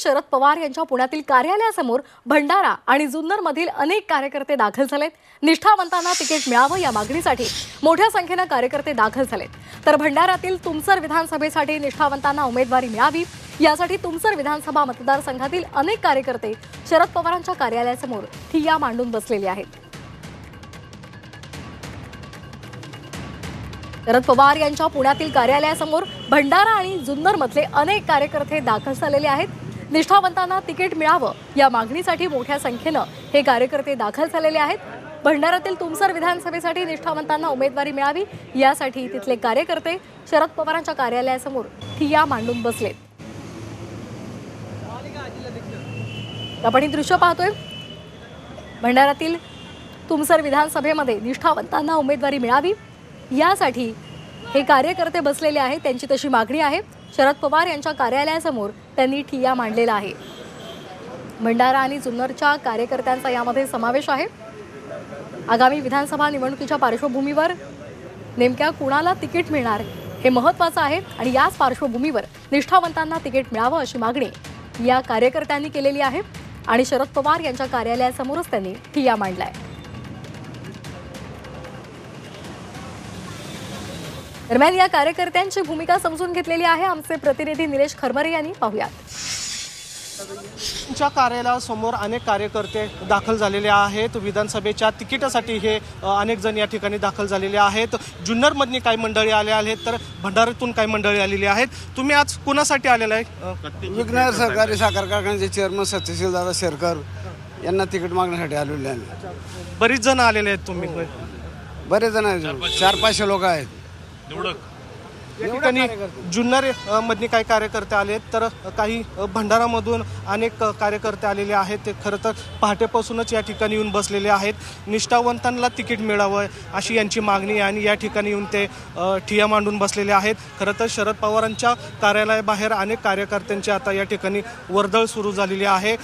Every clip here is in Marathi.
शरद पवार यांच्या पुण्यातील कार्यालयासमोर भंडारा आणि जुन्नर मधील अनेक कार्यकर्ते दाखल झालेत. निष्ठावंतांना तिकीट मिळावं या मागणीसाठी मोठ्या संख्येनं कार्यकर्ते दाखल झालेत. तर भंडाऱ्यातील तुमसर विधानसभेसाठी निष्ठावंतांना उमेदवारी मिळावी यासाठी तुमसर विधानसभा मतदारसंघातील अनेक कार्यकर्ते शरद पवारांच्या कार्यालयासमोर ठिय्या मांडून बसलेले आहेत. शरद पवार यांच्या पुण्यातील कार्यालयासमोर भंडारा आणि जुन्नरमधले अनेक कार्यकर्ते दाखल झालेले आहेत. निष्ठावंतांना तिकीट मिळावं या मागणीसाठी मोठ्या संख्येनं हे कार्यकर्ते दाखल झालेले आहेत. भंडाऱ्यातील तुमसर विधानसभेसाठी निष्ठावंतांना उमेदवारी मिळावी यासाठी तिथले कार्यकर्ते शरद पवारांच्या कार्यालयासमोर ठिया मांडून बसलेत. आपण ही दृश्य पाहतोय. भंडाऱ्यातील तुमसर विधानसभेमध्ये निष्ठावंतांना उमेदवारी मिळावी यासाठी हे कार्यकर्ते बसलेले आहेत त्यांची तशी मागणी आहे. शरद पवार यांच्या कार्यालयासमोर त्यांनी ठिय्या मांडलेला आहे. भंडारा आणि जुन्नरच्या कार्यकर्त्यांचा यामध्ये समावेश आहे. आगामी विधानसभा निवडणुकीच्या पार्श्वभूमीवर नेमक्या कुणाला तिकीट मिळणार हे महत्त्वाचं आहे आणि याच पार्श्वभूमीवर निष्ठावंतांना तिकीट मिळावं अशी मागणी या कार्यकर्त्यांनी केलेली आहे आणि शरद पवार यांच्या कार्यालयासमोरच त्यांनी ठिय्या आहे दरम्यान या कार्यकर्त्यांची भूमिका समजून घेतलेली आहे. आमचे प्रतिनिधी निलेश खरमरे यांनी पाहुयात. तुमच्या कार्यालयासमोर अनेक कार्यकर्ते दाखल झालेले आहेत. विधानसभेच्या तिकिटासाठी हे अनेक जण या ठिकाणी दाखल झालेले आहेत. जुन्नरमधनी काही मंडळी आले आहेत तर भंडाऱ्यातून काही मंडळी आलेली आहेत. तुम्ही आज कुणासाठी आलेला आहे? अ, विघ्नर सहकारी साखर कारखान्याचे चेअरमन सत्यशील दादा शेरकर यांना तिकीट मागण्यासाठी आलेले आहे बरीच जण आलेले आहेत तुम्ही. बरेच जण आहेत. चार पाचशे लोक आहेत. निवडक या ठिकाणी जुन्नर मधले काही कार्यकर्ते आले तर काही भंडारामधून अनेक कार्यकर्ते आलेले आहेत. ते खरं तर पहाटेपासूनच या ठिकाणी येऊन बसलेले आहेत. निष्ठावंतांना तिकीट मिळावं अशी यांची मागणी आहे आणि या ठिकाणी येऊन ते ठिया मांडून बसलेले आहेत. खरं तर शरद पवारांच्या कार्यालयाबाहेर अनेक कार्यकर्त्यांची आता या ठिकाणी वर्दळ सुरू झालेली आहे.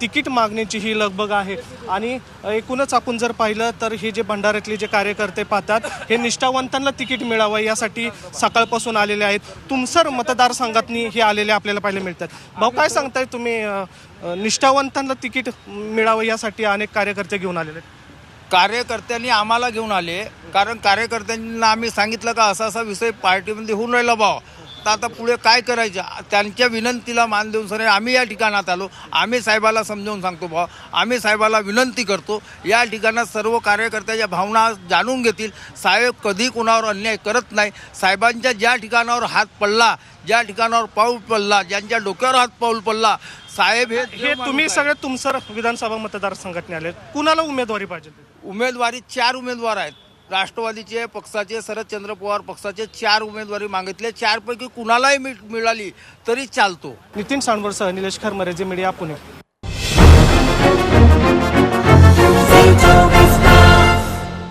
तिकीट मागण्याची ही लगबग आहे. आणि एकूणच आपण जर पाहिलं तर हे जे भंडाऱ्यातले जे कार्यकर्ते पाहतात हे निष्ठावंतांना तिकीट मिळावं यासाठी सकाळपासून आलेले आहेत. तुमसर मतदारसंघातनी हे आलेले आपल्याला पाहायला मिळतात. भाऊ काय सांगताय तुम्ही निष्ठावंतांना तिकीट मिळावं यासाठी अनेक कार्यकर्ते घेऊन आलेले आहेत. कार्यकर्त्यांनी आम्हाला घेऊन आले. कारण कार्यकर्त्यांना आम्ही सांगितलं का असा असा विषय पार्टीमध्ये होऊन राहिला भाव तर आता पुढे काय करायचं? त्यांच्या विनंतीला मान देऊन सर आम्ही या ठिकाणात आलो. आम्ही साहेबाला समजावून सांगतो भाऊ. आम्ही साहेबाला विनंती करतो या ठिकाणात सर्व कार्यकर्त्याच्या भावना जाणून घेतील. साहेब कधी कोणावर अन्याय करत नाही. साहेबांच्या ज्या ठिकाणावर हात पडला ज्या ठिकाणावर पाऊल पडला ज्यांच्या डोक्यावर हात पाऊल पडला साहेब हे हे तुम्ही सगळे तुमसर विधानसभा मतदारसंघातने आले कुणाला उमेदवारी पाहिजे? उमेदवारी चार उमेदवार आहेत. राष्ट्रवादीचे पक्षाचे शरदचंद्र पवार पक्षाचे चार उमेदवारी मागितले. चारपैकी कुणालाही मिळ- मिळाली तरी चालतो. नितीन सांडवरसह निलेश खरमरे जे मीडिया पुणे.